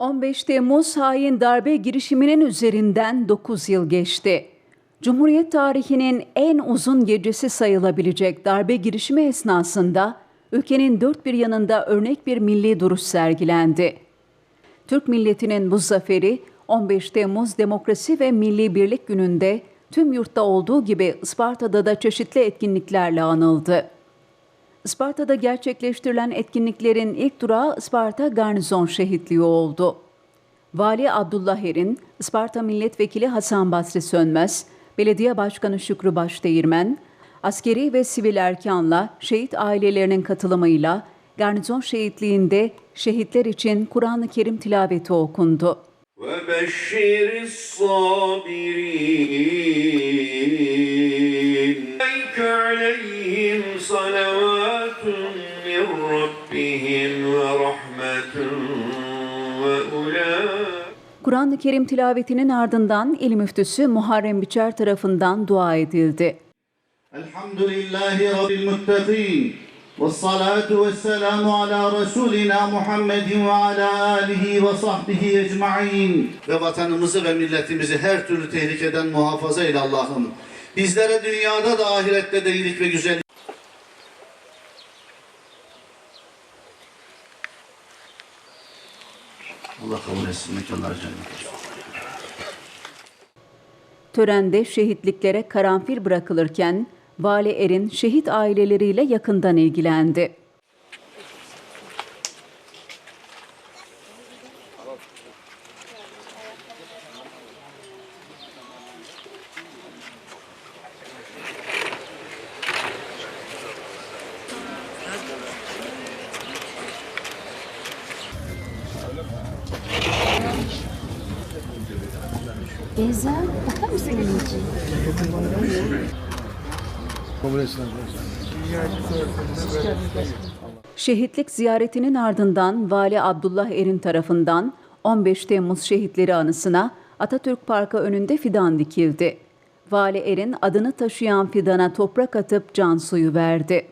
15 Temmuz hain darbe girişiminin üzerinden 9 yıl geçti. Cumhuriyet tarihinin en uzun gecesi sayılabilecek darbe girişimi esnasında ülkenin dört bir yanında örnek bir milli duruş sergilendi. Türk milletinin bu zaferi 15 Temmuz Demokrasi ve Milli Birlik Günü'nde tüm yurtta olduğu gibi Isparta'da da çeşitli etkinliklerle anıldı. Isparta'da gerçekleştirilen etkinliklerin ilk durağı Isparta Garnizon Şehitliği oldu. Vali Abdullah Erin, Isparta Milletvekili Hasan Basri Sönmez, Belediye Başkanı Şükrü Başdeğirmen, askeri ve sivil erkanla şehit ailelerinin katılımıyla Garnizon Şehitliği'nde şehitler için Kur'an-ı Kerim tilaveti okundu. وبشر الصابرين صلوات من ربهم ورحمة وأولئك Kur'an-ı Kerim tilavetinin ardından il müftüsü Muharrem Biçer tarafından dua edildi. الحمد لله رب المتقين والصلاة والسلام على رسولنا محمد وعلى آله وصحبه ecmaîn. Ve vatanımızı ve milletimizi her türlü tehlikeden muhafaza eyle Allah'ım. Bizlere dünyada da ahirette de iyilik ve güzellik Allah kabul etsin mekanları. Törende şehitliklere karanfil bırakılırken Vali Erin şehit aileleriyle yakından ilgilendi. Beyza, bakar mısın anneciğim? Şehitlik ziyaretinin ardından Vali Abdullah Erin tarafından 15 Temmuz şehitleri anısına Atatürk Parkı önünde fidan dikildi. Vali Erin adını taşıyan fidana toprak atıp can suyu verdi.